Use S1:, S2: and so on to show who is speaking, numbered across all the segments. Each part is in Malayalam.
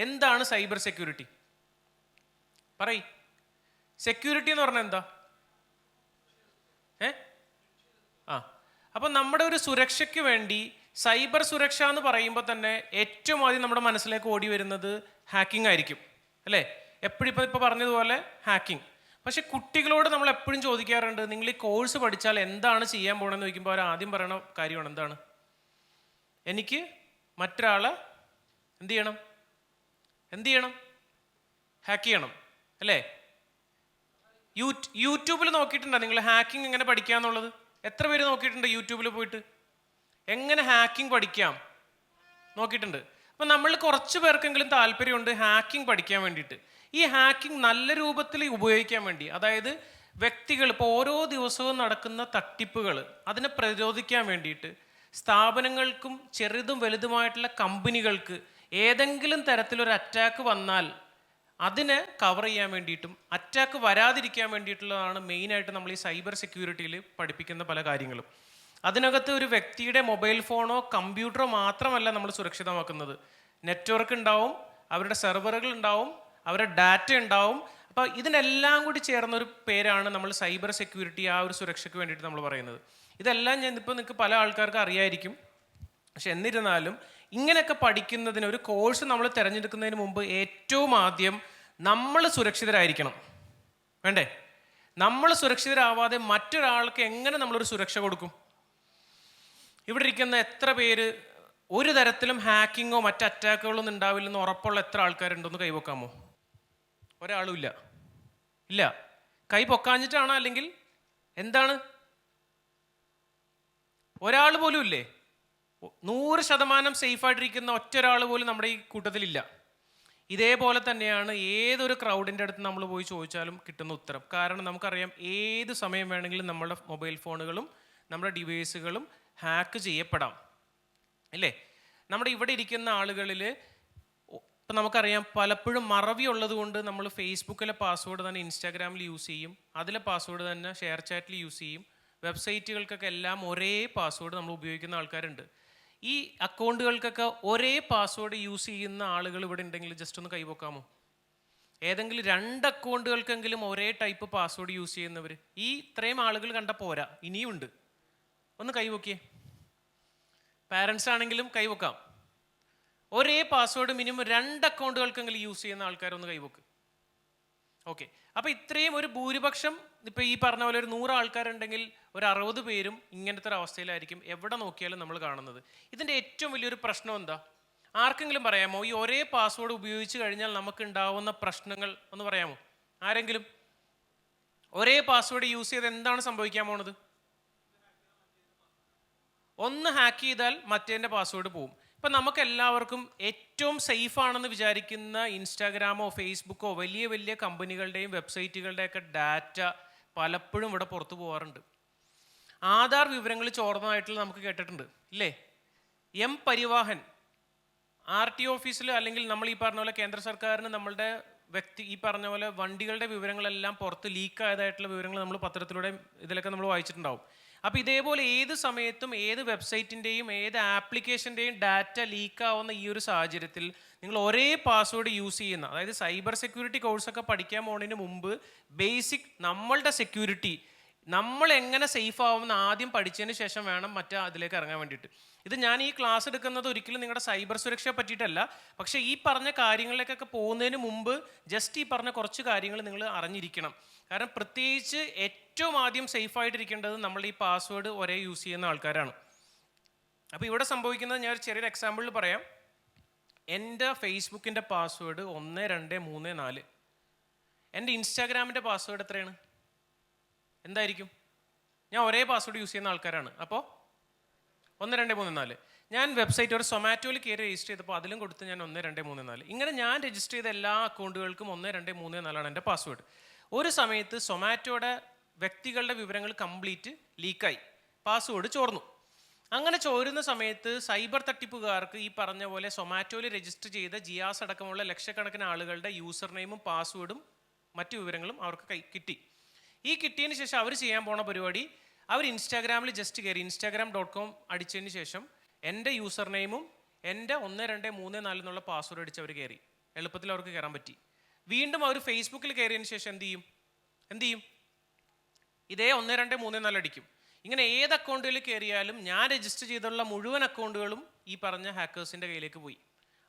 S1: എന്താണ് സൈബർ സെക്യൂരിറ്റി? പറയ്. സെക്യൂരിറ്റി എന്ന് പറഞ്ഞാൽ എന്താ? ഏ? ആ. അപ്പം നമ്മുടെ ഒരു സുരക്ഷയ്ക്ക് വേണ്ടി സൈബർ സുരക്ഷ എന്ന് പറയുമ്പോൾ തന്നെ ഏറ്റവും ആദ്യം നമ്മുടെ മനസ്സിലേക്ക് ഓടി വരുന്നത് ഹാക്കിംഗ് ആയിരിക്കും. അല്ലേ? എപ്പോഴും ഇപ്പം ഇപ്പോൾ പറഞ്ഞതുപോലെ ഹാക്കിംഗ്. പക്ഷെ കുട്ടികളോട് നമ്മൾ എപ്പോഴും ചോദിക്കാറുണ്ട് നിങ്ങൾ ഈ കോഴ്സ് പഠിച്ചാൽ എന്താണ് ചെയ്യാൻ പോകണമെന്ന് ചോദിക്കുമ്പോൾ അവർ ആദ്യം പറയണ കാര്യമാണ് എന്താണ്? എനിക്ക് മറ്റൊരാളെ എന്ത് ചെയ്യണം? എന്ത് ചെയ്യണം? ഹാക്ക് ചെയ്യണം അല്ലേ? യൂട്യൂബിൽ നോക്കിയിട്ടുണ്ടോ നിങ്ങൾ ഹാക്കിംഗ് എങ്ങനെ പഠിക്കുക എന്നുള്ളത്? എത്ര പേര് നോക്കിയിട്ടുണ്ട് യൂട്യൂബിൽ പോയിട്ട്? എങ്ങനെ ഹാക്കിംഗ് പഠിക്കാം? നോക്കിയിട്ടുണ്ട്. അപ്പം നമ്മൾ കുറച്ച് പേർക്കെങ്കിലും താല്പര്യമുണ്ട് ഹാക്കിംഗ് പഠിക്കാൻ വേണ്ടിയിട്ട്. ഈ ഹാക്കിംഗ് നല്ല രൂപത്തിൽ ഉപയോഗിക്കാൻ വേണ്ടി അതായത് വ്യക്തികൾ ഇപ്പോൾ ഓരോ ദിവസവും നടക്കുന്ന തട്ടിപ്പുകൾ അതിനെ പ്രതിരോധിക്കാൻ വേണ്ടിയിട്ട് സ്ഥാപനങ്ങൾക്കും ചെറുതും വലുതുമായിട്ടുള്ള കമ്പനികൾക്ക് ഏതെങ്കിലും തരത്തിലൊരു അറ്റാക്ക് വന്നാൽ അതിനെ കവർ ചെയ്യാൻ വേണ്ടിയിട്ടും അറ്റാക്ക് വരാതിരിക്കാൻ വേണ്ടിയിട്ടുള്ളതാണ് മെയിനായിട്ട് നമ്മൾ ഈ സൈബർ സെക്യൂരിറ്റിയിൽ പഠിപ്പിക്കുന്ന പല കാര്യങ്ങളും. അതിനകത്ത് ഒരു വ്യക്തിയുടെ മൊബൈൽ ഫോണോ കമ്പ്യൂട്ടറോ മാത്രമല്ല നമ്മൾ സുരക്ഷിതമാക്കുന്നത്. നെറ്റ്വർക്ക് ഉണ്ടാവും അവരുടെ സെർവറുകൾ ഉണ്ടാവും അവരുടെ ഡാറ്റ ഉണ്ടാവും. അപ്പോൾ ഇതിനെല്ലാം കൂടി ചേർന്ന ഒരു പേരാണ് നമ്മൾ സൈബർ സെക്യൂരിറ്റി ആ ഒരു സുരക്ഷയ്ക്ക് വേണ്ടിയിട്ട് നമ്മൾ പറയുന്നത്. ഇതെല്ലാം ഞാൻ ഇപ്പോൾ നിങ്ങൾക്ക് പല ആൾക്കാർക്ക് അറിയായിരിക്കും. പക്ഷെ എന്നിരുന്നാലും ഇങ്ങനെയൊക്കെ പഠിക്കുന്നതിന് ഒരു കോഴ്സ് നമ്മൾ തിരഞ്ഞെടുക്കുന്നതിന് മുമ്പ് ഏറ്റവും ആദ്യം നമ്മൾ സുരക്ഷിതരായിരിക്കണം. വേണ്ടേ? നമ്മൾ സുരക്ഷിതരാവാതെ മറ്റൊരാൾക്ക് എങ്ങനെ നമ്മളൊരു സുരക്ഷ കൊടുക്കും? ഇവിടെ ഇരിക്കുന്ന എത്ര പേര് ഒരു തരത്തിലും ഹാക്കിങ്ങോ മറ്റ് അറ്റാക്കുകളൊന്നും ഉണ്ടാവില്ലെന്ന് ഉറപ്പുള്ള എത്ര ആൾക്കാരുണ്ടെന്ന് കൈവക്കാമോ ഒരാളും ഇല്ല. ഇല്ല. കൈ പൊക്കാഞ്ഞിട്ടാണോ അല്ലെങ്കിൽ എന്താണ്? ഒരാൾ പോലും ഇല്ലേ? നൂറ് ശതമാനം സേഫായിട്ടിരിക്കുന്ന ഒറ്റ ഒരാൾ പോലും നമ്മുടെ ഈ കൂട്ടത്തിലില്ല. ഇതേപോലെ തന്നെയാണ് ഏതൊരു ക്രൗഡിന്റെ അടുത്ത് നമ്മൾ പോയി ചോദിച്ചാലും കിട്ടുന്ന ഉത്തരം. കാരണം നമുക്കറിയാം ഏത് സമയം വേണമെങ്കിലും നമ്മുടെ മൊബൈൽ ഫോണുകളും നമ്മുടെ ഡിവൈസുകളും ഹാക്ക് ചെയ്യപ്പെടാം. അല്ലേ നമ്മുടെ ഇവിടെ ഇരിക്കുന്ന ആളുകളിൽ ഇപ്പം നമുക്കറിയാം പലപ്പോഴും മറവി ഉള്ളത് കൊണ്ട് നമ്മൾ ഫേസ്ബുക്കിലെ പാസ്വേഡ് തന്നെ ഇൻസ്റ്റാഗ്രാമിൽ യൂസ് ചെയ്യും. അതിലെ പാസ്വേഡ് തന്നെ ഷെയർ ചാറ്റിൽ യൂസ് ചെയ്യും. വെബ്സൈറ്റുകൾക്കൊക്കെ എല്ലാം ഒരേ പാസ്വേഡ് നമ്മൾ ഉപയോഗിക്കുന്ന ആൾക്കാരുണ്ട്. ഈ അക്കൗണ്ടുകൾക്കൊക്കെ ഒരേ പാസ്വേഡ് യൂസ് ചെയ്യുന്ന ആളുകൾ ഇവിടെ ഉണ്ടെങ്കിൽ ജസ്റ്റ് ഒന്ന് കൈവക്കാമോ? ഏതെങ്കിലും രണ്ട് അക്കൗണ്ടുകൾക്കെങ്കിലും ഒരേ ടൈപ്പ് പാസ്വേഡ് യൂസ് ചെയ്യുന്നവർ ഈ ഇത്രയും ആളുകൾ കണ്ട പോരാ. ഇനിയുമുണ്ട് ഒന്ന് കൈവക്കിയേ. പാരൻസ് ആണെങ്കിലും കൈവക്കാം. ഒരേ പാസ്വേഡ് മിനിമം രണ്ട് അക്കൗണ്ടുകൾക്കെങ്കിലും യൂസ് ചെയ്യുന്ന ആൾക്കാരൊന്ന് കൈവക്ക്. ഓക്കെ അപ്പോൾ ഇത്രയും ഒരു ഭൂരിപക്ഷം ഇപ്പോൾ ഈ പറഞ്ഞ പോലെ ഒരു നൂറ് ആൾക്കാരുണ്ടെങ്കിൽ ഒരു അറുപത് പേരും ഇങ്ങനത്തെ ഒരു അവസ്ഥയിലായിരിക്കും എവിടെ നോക്കിയാലും നമ്മൾ കാണുന്നത്. ഇതിന്റെ ഏറ്റവും വലിയൊരു പ്രശ്നം എന്താ? ആർക്കെങ്കിലും പറയാമോ? ഈ ഒരേ പാസ്വേഡ് ഉപയോഗിച്ച് കഴിഞ്ഞാൽ നമുക്ക് ഉണ്ടാവുന്ന പ്രശ്നങ്ങൾ ഒന്ന് പറയാമോ? ആരെങ്കിലും? ഒരേ പാസ്വേഡ് യൂസ് ചെയ്ത് എന്താണ് സംഭവിക്കാൻ പോണത്? ഒന്ന് ഹാക്ക് ചെയ്താൽ മറ്റേന്റെ പാസ്വേഡ് പോവും. ഇപ്പം നമുക്ക് എല്ലാവർക്കും ഏറ്റവും സേഫ് ആണെന്ന് വിചാരിക്കുന്ന ഇൻസ്റ്റാഗ്രാമോ ഫേസ്ബുക്കോ വലിയ വലിയ കമ്പനികളുടെയും വെബ്സൈറ്റുകളുടെയൊക്കെ ഡാറ്റ പലപ്പോഴും ഇവിടെ പുറത്തു പോകാറുണ്ട് ആധാർ വിവരങ്ങൾ ചോർന്നതായിട്ടുള്ള നമുക്ക് കേട്ടിട്ടുണ്ട് ഇല്ലേ? എം പരിവാഹൻ ആർ ടി ഓഫീസിൽ അല്ലെങ്കിൽ നമ്മൾ ഈ പറഞ്ഞ പോലെ കേന്ദ്ര സർക്കാരിന് നമ്മളുടെ വ്യക്തി ഈ പറഞ്ഞ പോലെ വണ്ടികളുടെ വിവരങ്ങളെല്ലാം പുറത്ത് ലീക്ക് ആയതായിട്ടുള്ള വിവരങ്ങൾ നമ്മൾ പത്രത്തിലൂടെ ഇതിലൊക്കെ നമ്മൾ വായിച്ചിട്ടുണ്ടാവും. അപ്പോൾ ഇതേപോലെ ഏത് സമയത്തും ഏത് വെബ്സൈറ്റിന്റെയും ഏത് ആപ്ലിക്കേഷന്റെയും ഡാറ്റ ലീക്ക് ആവുന്ന ഈ ഒരു സാഹചര്യത്തിൽ നിങ്ങൾ ഒരേ പാസ്വേഡ് യൂസ് ചെയ്യുന്ന അതായത് സൈബർ സെക്യൂരിറ്റി കോഴ്സൊക്കെ പഠിക്കാൻ പോകുന്നതിന് മുമ്പ് ബേസിക് നമ്മളുടെ സെക്യൂരിറ്റി നമ്മൾ എങ്ങനെ സേഫ് ആവുമെന്ന് ആദ്യം പഠിച്ചതിന് ശേഷം വേണം മറ്റേ അതിലേക്ക് ഇറങ്ങാൻ വേണ്ടിയിട്ട്. ഇത് ഞാൻ ഈ ക്ലാസ് എടുക്കുന്നത് ഒരിക്കലും നിങ്ങളുടെ സൈബർ സുരക്ഷയെ പറ്റിയിട്ടല്ല. പക്ഷേ ഈ പറഞ്ഞ കാര്യങ്ങളിലേക്കൊക്കെ പോകുന്നതിന് മുമ്പ് ജസ്റ്റ് ഈ പറഞ്ഞ കുറച്ച് കാര്യങ്ങൾ നിങ്ങൾ അറിഞ്ഞിരിക്കണം. കാരണം പ്രത്യേകിച്ച് ഏറ്റവും ആദ്യം സേഫ് ആയിട്ടിരിക്കേണ്ടത് നമ്മൾ ഈ പാസ്വേഡ് ഒരേ യൂസ് ചെയ്യുന്ന ആൾക്കാരാണ്. അപ്പോൾ ഇവിടെ സംഭവിക്കുന്നത് ഞാൻ ഒരു ചെറിയൊരു എക്സാമ്പിളിൽ പറയാം. എന്റെ ഫേസ്ബുക്കിന്റെ പാസ്വേഡ് ഒന്ന് രണ്ട് മൂന്ന് നാല്. എന്റെ ഇൻസ്റ്റാഗ്രാമിന്റെ പാസ്വേഡ് എത്രയാണ്? എന്തായിരിക്കും? ഞാൻ ഒരേ പാസ്വേഡ് യൂസ് ചെയ്യുന്ന ആൾക്കാരാണ്. അപ്പോൾ ഒന്ന് രണ്ട് മൂന്ന് നാല്. ഞാൻ വെബ്സൈറ്റ് ഒരു സൊമാറ്റോയിൽ കയറി രജിസ്റ്റർ ചെയ്തപ്പോൾ അതിലും കൊടുത്ത് ഞാൻ ഒന്ന് രണ്ട് മൂന്ന് നാല്. ഇങ്ങനെ ഞാൻ രജിസ്റ്റർ ചെയ്ത എല്ലാ അക്കൗണ്ടുകൾക്കും ഒന്ന് രണ്ട് മൂന്ന് നാലാണ് എന്റെ പാസ്വേഡ് ഒരു സമയത്ത് സൊമാറ്റോയുടെ വ്യക്തികളുടെ വിവരങ്ങൾ കംപ്ലീറ്റ് ലീക്കായി പാസ്വേഡ് ചോർന്നു. അങ്ങനെ ചോരുന്ന സമയത്ത് സൈബർ തട്ടിപ്പുകാർക്ക് ഈ പറഞ്ഞ പോലെ സൊമാറ്റോയിൽ രജിസ്റ്റർ ചെയ്ത ജിയാസ് അടക്കമുള്ള ലക്ഷക്കണക്കിന് ആളുകളുടെ യൂസർ നെയിമും പാസ്വേഡും മറ്റു വിവരങ്ങളും അവർക്ക് കിട്ടി. ഈ കിട്ടിയതിന് ശേഷം അവർ ചെയ്യാൻ പോണ പരിപാടി അവർ ഇൻസ്റ്റാഗ്രാമിൽ ജസ്റ്റ് കയറി. ഇൻസ്റ്റാഗ്രാം ഡോട്ട് കോം അടിച്ചതിന് ശേഷം എന്റെ യൂസർ നെയിമും എന്റെ ഒന്ന് രണ്ട് മൂന്ന് നാല് എന്നുള്ള പാസ്വേഡ് അടിച്ച് അവർ കയറി. എളുപ്പത്തിൽ അവർക്ക് കയറാൻ പറ്റി. വീണ്ടും അവർ ഫേസ്ബുക്കിൽ കയറിയതിന് ശേഷം എന്ത് ചെയ്യും? എന്ത് ചെയ്യും? ഇതേ ഒന്ന് രണ്ട് മൂന്ന് നാല് അടിക്കും. ഇങ്ങനെ ഏത് അക്കൗണ്ടിൽ കയറിയാലും ഞാൻ രജിസ്റ്റർ ചെയ്തുള്ള മുഴുവൻ അക്കൗണ്ടുകളും ഈ പറഞ്ഞ ഹാക്കേഴ്സിന്റെ കയ്യിലേക്ക് പോയി.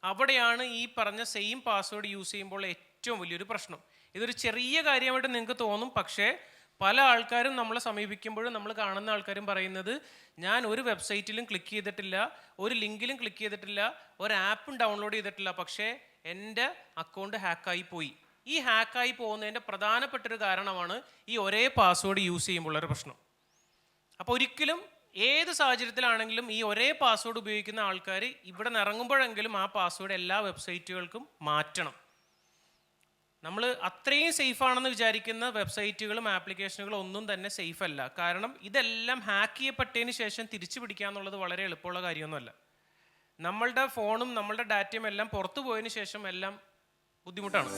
S1: അവിടെയാണ് ഈ പറഞ്ഞ സെയിം പാസ്വേഡ് യൂസ് ചെയ്യുമ്പോൾ ഏറ്റവും വലിയൊരു പ്രശ്നം. ഇതൊരു ചെറിയ കാര്യമായിട്ട് നിങ്ങൾക്ക് തോന്നും പക്ഷേ പല ആൾക്കാരും നമ്മളെ സമീപിക്കുമ്പോഴും നമ്മൾ കാണുന്ന ആൾക്കാരും പറയുന്നത് ഞാൻ ഒരു വെബ്സൈറ്റിലും ക്ലിക്ക് ചെയ്തിട്ടില്ല ഒരു ലിങ്കിലും ക്ലിക്ക് ചെയ്തിട്ടില്ല ഒരു ആപ്പും ഡൗൺലോഡ് ചെയ്തിട്ടില്ല പക്ഷേ എന്റെ അക്കൗണ്ട് ഹാക്കായി പോയി. ഈ ഹാക്കായി പോകുന്നതിന്റെ പ്രധാനപ്പെട്ടൊരു കാരണമാണ് ഈ ഒരേ പാസ്വേഡ് യൂസ് ചെയ്യുമ്പോഴുള്ളൊരു പ്രശ്നം. അപ്പോൾ ഒരിക്കലും ഏത് സാഹചര്യത്തിലാണെങ്കിലും ഈ ഒരേ പാസ്വേഡ് ഉപയോഗിക്കുന്ന ആൾക്കാർ ഇവിടെ നിന്ന് ഇറങ്ങുമ്പോഴെങ്കിലും ആ പാസ്വേഡ് എല്ലാ വെബ്സൈറ്റുകൾക്കും മാറ്റണം. നമ്മൾ അത്രയും സേഫ് ആണെന്ന് വിചാരിക്കുന്ന വെബ്സൈറ്റുകളും ആപ്ലിക്കേഷനുകളും ഒന്നും തന്നെ സേഫ് അല്ല. കാരണം ഇതെല്ലാം ഹാക്ക് ചെയ്യപ്പെട്ടതിന് ശേഷം തിരിച്ചു പിടിക്കുക എന്നുള്ളത് വളരെ എളുപ്പമുള്ള കാര്യമൊന്നുമല്ല. നമ്മളുടെ ഫോണും നമ്മളുടെ ഡാറ്റയും എല്ലാം പുറത്തു പോയതിന് ശേഷം എല്ലാം ബുദ്ധിമുട്ടാണ്.